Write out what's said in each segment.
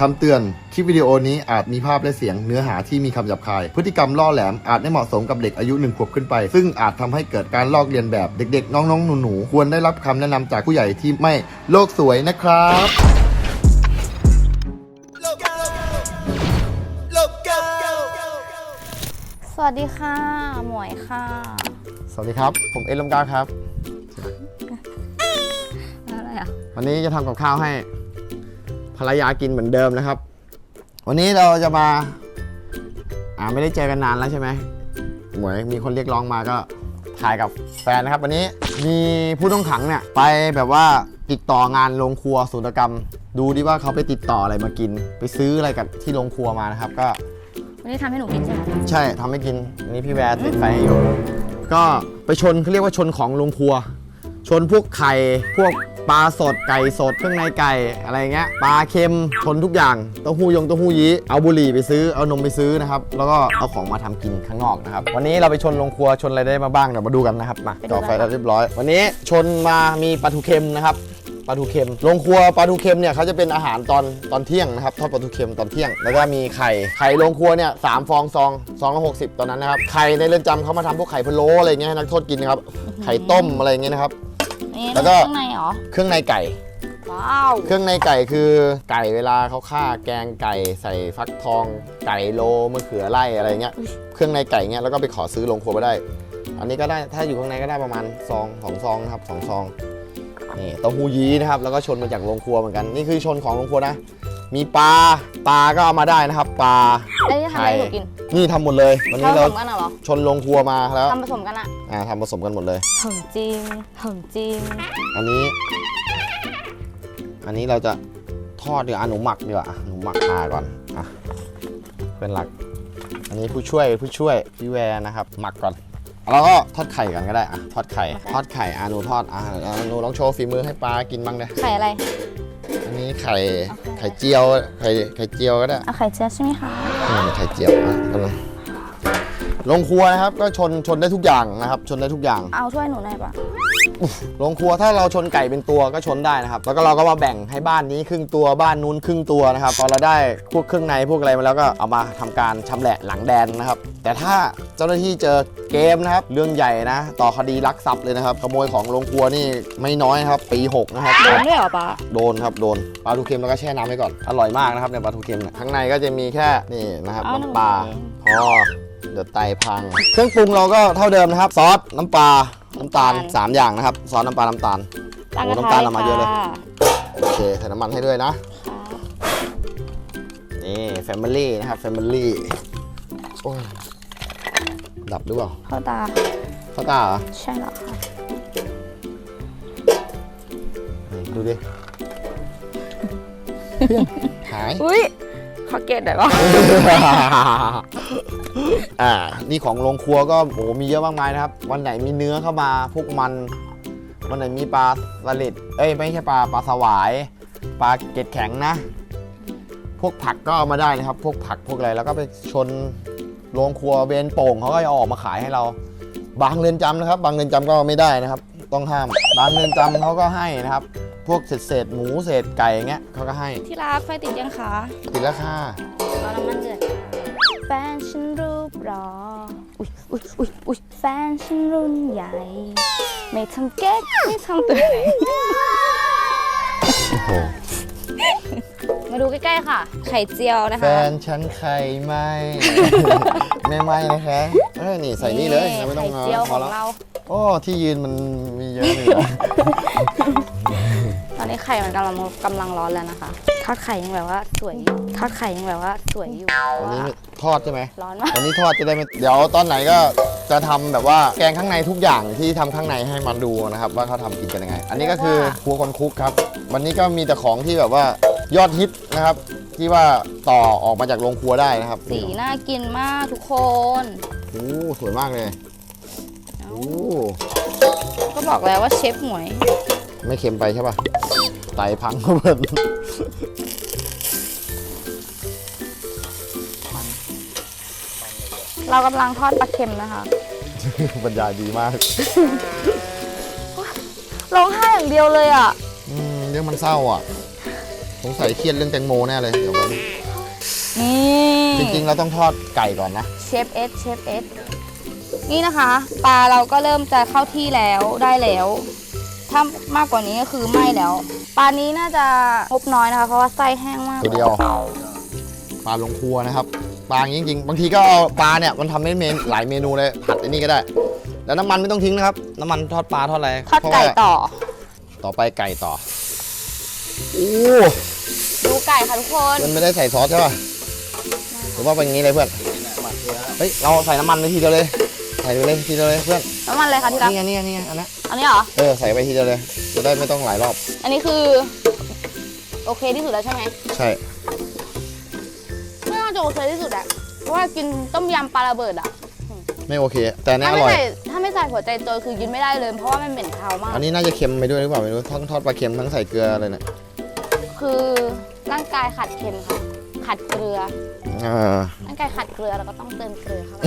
คำเตือน คลิปวิดีโอนี้อาจมีภาพและเสียงเนื้อหาที่มีคำหยาบคาย พฤติกรรมล่อแหลมอาจไม่เหมาะสมกับเด็กอายุหนึ่งขวบขึ้นไป ซึ่งอาจทำให้เกิดการลอกเลียนแบบเด็กๆ น้องๆ หนูๆ ควรได้รับคำแนะนำจากผู้ใหญ่ที่ไม่โลกสวยนะครับ สวัสดีค่ะ หมวยค่ะ สวัสดีครับ ผมเอลลมกาครับ อะไรอะ วันนี้จะทำกับข้าวให้ ภรรยากินเหมือนเดิมนะครับ วันนี้เราจะมาอ่าไม่ได้เจอกันนานแล้วใช่ไหมเหมือนมีคนเรียกร้องมาก็ถ่ายกับแฟนนะครับ วันนี้มีผู้ต้องขังเนี่ยไปแบบว่าติดต่องานโรงครัวศูนย์กรรม ดูดิว่าเขาไปติดต่ออะไรมากิน ไปซื้ออะไรกับที่โรงครัวมานะครับ ก็ วันนี้ทำให้หนูกินใช่ไหมใช่ทำให้กินอันนี่พี่แวร์ติดไฟให้อยู่ก็ไปชนเขาเรียกว่าชนของโรงครัว ชนพวกไข่พวก ปลาสดไก่สดเครื่องในไก่อะไรเงี้ยปลาเค็มชนทุกอย่างเต้าหู้ยงเต้าหู้ยี้เอาบุหรี่ไปซื้อเอานมไปซื้อนะครับแล้วก็เอาของมาทำกินข้างนอกนะครับวันนี้เราไปชนโรงครัวชนอะไรได้มาบ้างเดี๋ยวมาดูกันนะครับมาจ่อไฟแล้วเรียบร้อย วันนี้ชนมามีปลาทูเค็มนะครับ ปลาทูเค็มโรงครัวปลาทูเค็มเนี่ยเขาจะเป็นอาหารตอนตอนเที่ยงนะครับทอดปลาทูเค็มตอนเที่ยง แล้วก็มีไข่ ไข่โรงครัวเนี่ยสามฟองซองซองละหกสิบตอนนั้นนะครับ ไข่ในเรือนจำเขามาทำพวกไข่พะโล้อะไรเงี้ยให้นักโทษกินนะครับ ไข่ต้มอะไรเงี้ยนะครับ นี่แล้วก็ ข้างในเหรอ เครื่องในไก่ ว้าว เครื่องในไก่คือไก่เวลาเขาฆ่าแกงไก่ใส่ฟักทอง ไก่โลมะเขือไร่อะไรเงี้ย เครื่องในไก่เงี้ยแล้วก็ไปขอซื้อโรงครัวมาได้ อันนี้ก็ได้ถ้าอยู่ข้างในก็ได้ประมาณซองสองซองนะครับสองซองนี่เต้าหู้ยี้นะครับแล้วก็ชนมาจากโรงครัวเหมือนกันนี่คือชนของโรงครัวนะ มีปลาปลาก็เอามาได้นะครับปลาไอ้นี่ทำอะไรให้หนูกินนี่ทำหมดเลยวันนี้ผเราสมกันอะเหรอชนโรงครัวมาแล้วทำผสมกันอะอ่าทำผสมกันหมดเลยหอมจริงหอมจริง อันนี้ อันนี้เราจะทอดดีกว่าอะหนูหมักดีกว่าอะหนูหมักปลาก่อนอะเป็นหลัก อันนี้ผู้ช่วยผู้ช่วยพี่แวร์นะครับ หมักก่อนแล้วก็ทอดไข่กันก็ได้อะทอดไข่ ทอดไข่อะหนูทอดอะอะหนูลองโชว์ฝีมือให้ปลากินบ้างเลยไข่อะไร อันนี้ไข่ไข่เจียวไข่ไข่เจียวก็ได้เอาไข่เจียวใช่ไหมคะอืมไข่เจียวอะกำลังลงครัวนะครับก็ชนชนได้ทุกอย่างนะครับ ชนได้ทุกอย่าง เอาช่วยหนูหน่อยปะ โรงครัวถ้าเราชนไก่เป็นตัวก็ชนได้นะครับ แล้วก็เราก็มาแบ่งให้บ้านนี้ครึ่งตัวบ้านนู้นครึ่งตัวนะครับพอเราได้พวกเครื่องในพวกอะไรมาแล้วก็เอามาทำการชำแหละหลังแดนนะครับ แต่ถ้าเจ้าหน้าที่เจอเกมนะครับ เรื่องใหญ่นะ ต่อคดีลักทรัพย์เลยนะครับ ขโมยของโรงครัวนี่ไม่น้อยนะครับปีหกนะครับโดนด้วยเหรอปะโดนครับโดนปลาทูเค็มแล้วก็แช่น้ำไว้ก่อนอร่อยมากนะครับในยปลาทูเค็มเนี่ยข้างในก็จะมีแค่นี่นะครับเอาหนูน้ำปลาเองพอเดี๋ยวไตพัง เครื่องปรุงเราก็เท่าเดิมนะครับ ซอส น้ำปลา น้ำตาล3อย่างนะครับซอสน้ำปลาน้ำตาลตั้งโอ้กระน้ำทะตาลเลยเอามาเยอะเลยค่ะโอเคใส่น้ำมันให้ด้วยนะนี่แฟมิลี่นะครับแฟมิลี่โอ้ยดับหรือเปล่าเข้าตาเข้าตาเหรอใช่แล้วค่ะนี่ดูดิเพื่อนหายอุ้ยขอเกตหน่อยวะ อ่า นี่ของโรงครัวก็โอ้โหมีเยอะมากมายนะครับ วันไหนมีเนื้อเข้ามาพวกมัน วันไหนมีปลาสลิดเอ้ย ไม่ใช่ปลาปลาสวาย ปลาเกล็ดแข็งนะ พวกผักก็เอามาได้นะครับ พวกผักพวกอะไรแล้วก็ไปชนโรงครัวเบนโป่งเขาก็จะเอาออกมาขายให้เรา บางเรือนจำนะครับ บางเรือนจำก็ไม่ได้นะครับ ต้องห้าม บางเรือนจำเขาก็ให้นะครับ พวกเศษเศษๆหมูเศษไก่อย่างเงี้ยเขาก็ให้ ที่รักไฟติดยังคะติดราคา เอาน้ำมันเดือดแฟนฉันรูปหรอ อุ้ยอุ้ยอุ้ยอุ้ยแฟนฉันรุ่นใหญ่ ไม่ทำเก๊กไม่ทำตัวไหนโอ้โหมาดูใกล้ๆค่ะ ไข่เจียวนะแฟคะ นฉันใครไม่ไม่ไม่นะคะเอ้ยนี่ใส่นี่เลยเราไม่ต้องไข่เจียวพขอองแล้วเรา โอ้ที่ยืนมันมีเยอะเลย นะตอนนี้ไข่มันกำลังกำลังร้อนแล้วนะคะทอดไข่ยังแบบว่าสวยอยู่ทอดไข่ยังแบบว่าสวยอยู่วันนี้ไม่ทอดใช่ไหมร้อนมากวันนี้ทอดจะได้ไม่เดี๋ยวตอนไหนก็จะทำแบบว่าแกงข้างในทุกอย่างที่ทำข้างในให้มันดูนะครับ ว่าเขาทำกินกันยังไง อันนี้ก็คือครัวคนคุกครับ วันนี้ก็มีแต่ของที่แบบว่ายอดฮิตนะครับ ที่ว่าต่อออกมาจากโรงครัวได้นะครับสีน่ากินมากทุกคนโอ้สวยมากเลยโอ้ก็บอกแล้วว่าเชฟหมวยไม่เค็มไปใช่ปะไตพังก็เบิดเรากำลังทอดปลาเค็มนะคะบรรยายดีมากร้องไห้อย่างเดียวเลยอะอืมเรื่องมันเศร้าอะ สงสัยเครียดเรื่องแตงโมแน่เลยเดี๋ยวก่อนนี่จริงๆเราต้องทอดไก่ก่อนนะ เชฟเอสเชฟเอสนี่นะคะ ปลาเราก็เริ่มจะเข้าที่แล้วได้แล้ว ถ้ามากกว่านี้ก็คือไม่แล้ว ปลานี้น่าจะงบน้อยนะคะ เพราะว่าไส้แห้งมากตัวเดียวปลาลงครัวนะครับปลาอย่างนี้จริงๆบางทีก็เอาปลาเนี่ยมันทำให้เมนหลายเมนูเลยผัดอันนี้ก็ได้ แล้วน้ำมันไม่ต้องทิ้งนะครับ น้ำมันทอดปลาทอดอะไรทอดไก่เพราะว่าต่อ ต่อไปไก่ต่อโอ้ดูไก่ค่ะทุกคนมันไม่ได้ใส่ซอสใช่ป่ะหรือว่าเป็นอย่างนี้เลยเพื่อนเฮ้ยเราใส่น้ำมันไปทีเดียวเลยใส่ไปเลยทีเดียวเลยเพื่อนน้ำมันเลยค่ะที่รักนี่ไงนี่ไงนี่ไงอันนั้นอันนี้เหรอเออใส่ไปทีเดียวเลย จะได้ไม่ต้องหลายรอบ อันนี้คือ โอเคที่สุดแล้วใช่ไหมใช่ ไม่น่าจะโอเคที่สุดอะเพราะว่ากินต้มยำปลาระเบิดอะไม่โอเค แต่อันนี่ถ้าอไม่ร่อย ใส่ถ้าไม่ใส่หัวใจโจยคือกินไม่ได้เลย เพราะว่ามันเหม็นคาวมาก อันนี้น่าจะเค็มไปด้วยหรือเปล่าไม่รู้ทั้งทอดปลาเค็มทั้งใส่เกลืออะไรเนี่ยคือร่างกายขาดเค็มค่ะขาดเกลืออ่า ร่างกายขาดเกลือเราก็ต้องเติมเกลือเข้าไป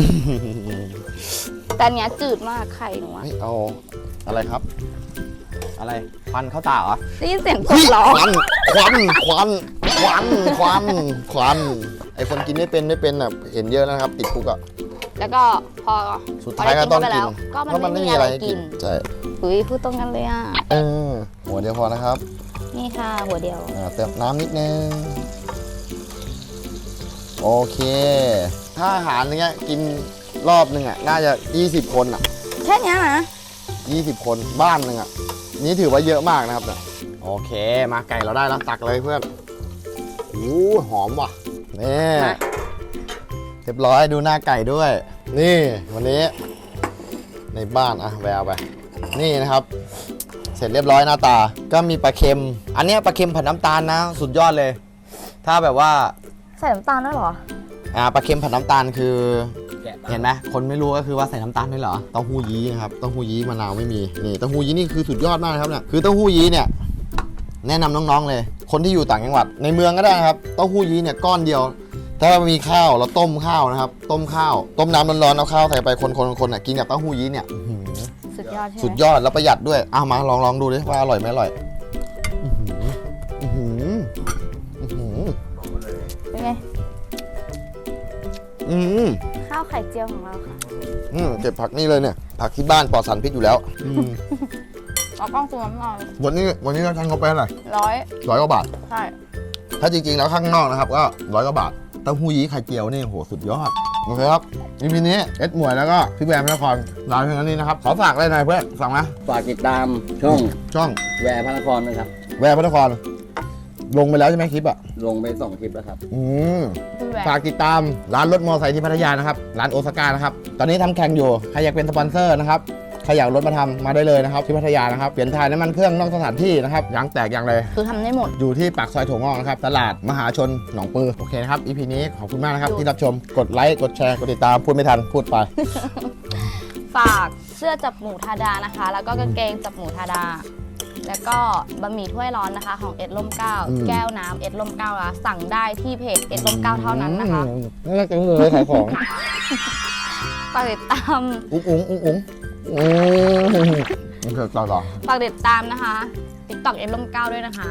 แต่อันเนี้ยจืดมากไข่หนูอะเฮ้ยเอาอะไรครับ อะไรควันเข้าตาเหรอได้ยินเสียงกเฮ้ดยร้องควันควันควันควันควันควันไอคนกินไม่เป็นไม่เป็นอะเห็นเยอะแล้วนะครับ ติดคุกอะแล้วก็พอสุดท้ายก็ต้องกินก็เพราะมัมันนไม่ไม่มีมีอะอะไรไรให้กิกินนใช่อุ้ยพูดตรงกันเลยอะเออหัวเดียวพอนะครับ นี่ค่ะหัวเดียวอ่าเติมน้ำนิดนึงโอเค ถ้าอาหารอย่างเงี้ยกินรอบหนึ่งอะน่าจะ 20 คนอะ แค่เนี้ยนะ20 คนบ้านหนึ่งอะ นี่ถือว่าเยอะมากนะครับเนี่ยโอเค มาไก่เราได้แล้วตักเลยเพื่อนโอ้หอมว่ะนี่มาเรียบร้อยดูหน้าไก่ด้วย นี่วันนี้ ในบ้านอะแววไป นี่นะครับ เสร็จเรียบร้อยหน้าตา ก็มีปลาเค็ม อันเนี้ยปลาเค็มผัดน้ำตาลนะ สุดยอดเลย ถ้าแบบว่า ใส่น้ำตาลด้วยเหรอ อ่าปลาเค็มผัดน้ำตาลคือ เห็นไหมคนไม่รู้ก็คือว่าใส่น้ำตาลด้วยเหรอเต้าหู้ยี้นะครับเต้าหู้ยี้มะนาวไม่มีนี่เต้าหู้ยี้นี่คือสุดยอดมากนะครับเนี่ยคือเต้าหู้ยี้เนี่ยแนะนำน้องๆเลย คนที่อยู่ต่างจังหวัดในเมืองก็ได้นะครับเต้าหู้ยี้เนี่ยก้อนเดียว ถ้ามีข้าวเราต้มข้าวนะครับ ต้มข้าว ต้มน้ำร้อนๆเอาข้าวใส่ไปคนๆๆน่ะกินกับเต้าหู้ยี้เนี่ยอื้อหือสุดยอดใช่ไหมสุดยอดแล้วประหยัดด้วยอ้าวมาลองลองดูดิว่าอร่อยไหมอร่อยอื้อหืออื้อหืออื้อหือเป็นไงอืม ข้าวไข่เจียวของเราค่ะอืมเก็บผักนี่เลยเนี่ย ผักที่บ้านปลอดสารพิษอยู่แล้วอืมเอากล้องซูมน้ำหน่อยวันนี้วันนี้เราทำเขาไปเท่าไหร่ร้อยร้อยกว่าบาท ใช่ถ้าจริงๆแล้วข้างนอกนะครับก็ร้อยกว่าบาทเต้าหู้ยี้ไข่เจียวนี่โหสุดยอด โอเคครับอีพีนี้เอ็ดหมวยแล้วก็พี่แบมนครลาเพียงเท่านี้นะครับ ขอฝากอะไรหน่อยเพื่อนฝากนะฝากติดตามช่องช่องแวร์พระนครนะครับ แวร์พระนคร ลงไปแล้วใช่ไหมคลิปอะ ลงไปสองคลิปแล้วครับ อืมพี่แหวฝากติดตามร้านรถมอเตอร์ไซค์ที่พัทยานะครับ ร้านโอซาก้านะครับ ตอนนี้ทำแข่งอยู่ ใครอยากเป็นสปอนเซอร์นะครับ ใครอยากรถมาทำมาได้เลยนะครับ ที่พัทยานะครับ เปลี่ยนถ่ายน้ำมันเครื่องนอกสถานที่นะครับยางแตกยางเลย คือทำได้หมด อยู่ที่ปากซอยถั่วงอกนะครับ ตลาดมหาชนหนองปือ โอเคนะครับ EP นี้ขอบคุณมากนะครับ ที่รับชม กดไลค์ กดแชร์ กดติดตาม พูดไม่ทัน พูดไป ฝากเสื้อจับหมูทาดานะคะ แล้วก็กางเกงจับหมูทาดา แล้วก็บะหมี่ถ้วยร้อนนะคะของเอ็ดล่มเก้าอืม แก้วน้ำเอ็ดล่มเก้านะสั่งได้ที่เพจเอ็ดล่มเก้าเท่านั้นนะคะอืมน่ารักจังเลยขายของ ฝากติดตามอุ้งอุ้งอุ้งอุ้งอืมโอเคต่อต่อฝากติดตามนะคะติ๊กต็อกเอ็ดล่มเก้าด้วยนะคะ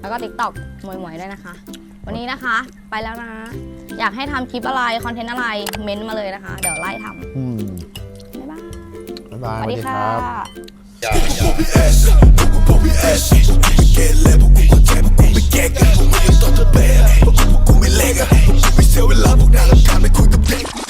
แล้วก็ติ๊กต็อกหมวยหมวยๆด้วยนะคะ วันนี้นะคะไปแล้วนะ อยากให้ทำคลิปอะไร คอนเทนต์อะไรเม้นต์มาเลยนะคะ เดี๋ยวไล่ทอืมำบ๊ายบายบ๊ายบายสวัสดีค่ะ อย่าอย่า Yeah.